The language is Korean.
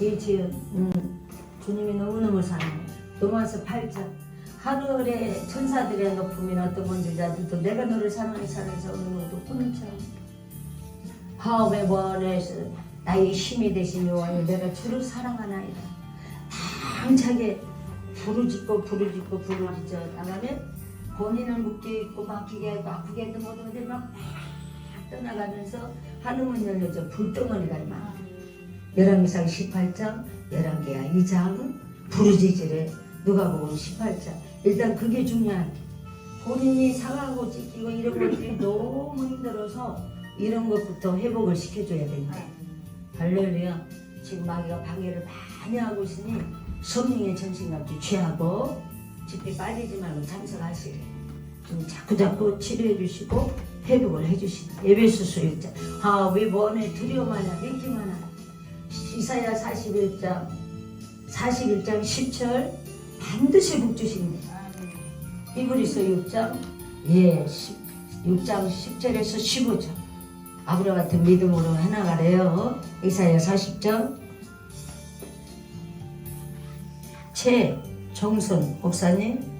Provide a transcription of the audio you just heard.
이 지은 음, 주님이 너무너무 사랑해. 로마서 8장 하늘의 천사들의 높음이 어떤 나도 내가 너를 사랑해 사랑해서 어느 것도 끊자. 화업의 원에서 나의 힘이 되신 요한이 내가 주를 사랑하나이다. 당차게 부르짖고 부르짖고 부르짖어 나가면 본인은 묶여있고 막히게 하고 아프게 했던 모든 것들이 막 떠나가면서 하늘문 열려져 불덩어리가 막 열왕기상 18장 열왕기야 2장 부르짖으래. 누가복음 18장. 일단 그게 중요한 본인이 상하고 찢기고 이런 것들이 너무 힘들어서 이런 것부터 회복을 시켜줘야 된다. 할렐루야. 지금 마귀가 방해를 많이 하고 있으니 성령의 정신같이 취하고 집에 빠지지 말고 참석하시래. 좀 자꾸자꾸 치료해 주시고 회복을 해 주신다 에베소서 1장. 아왜 원에 두려워하냐 믿기만 하라 이사야 41장 41장 10절 반드시 복주신다. 히브리서 6장 예 10, 6장 10절에서 15절. 아브라 같은 믿음으로 해나가래요. 이사야 40장. 최 정선 목사님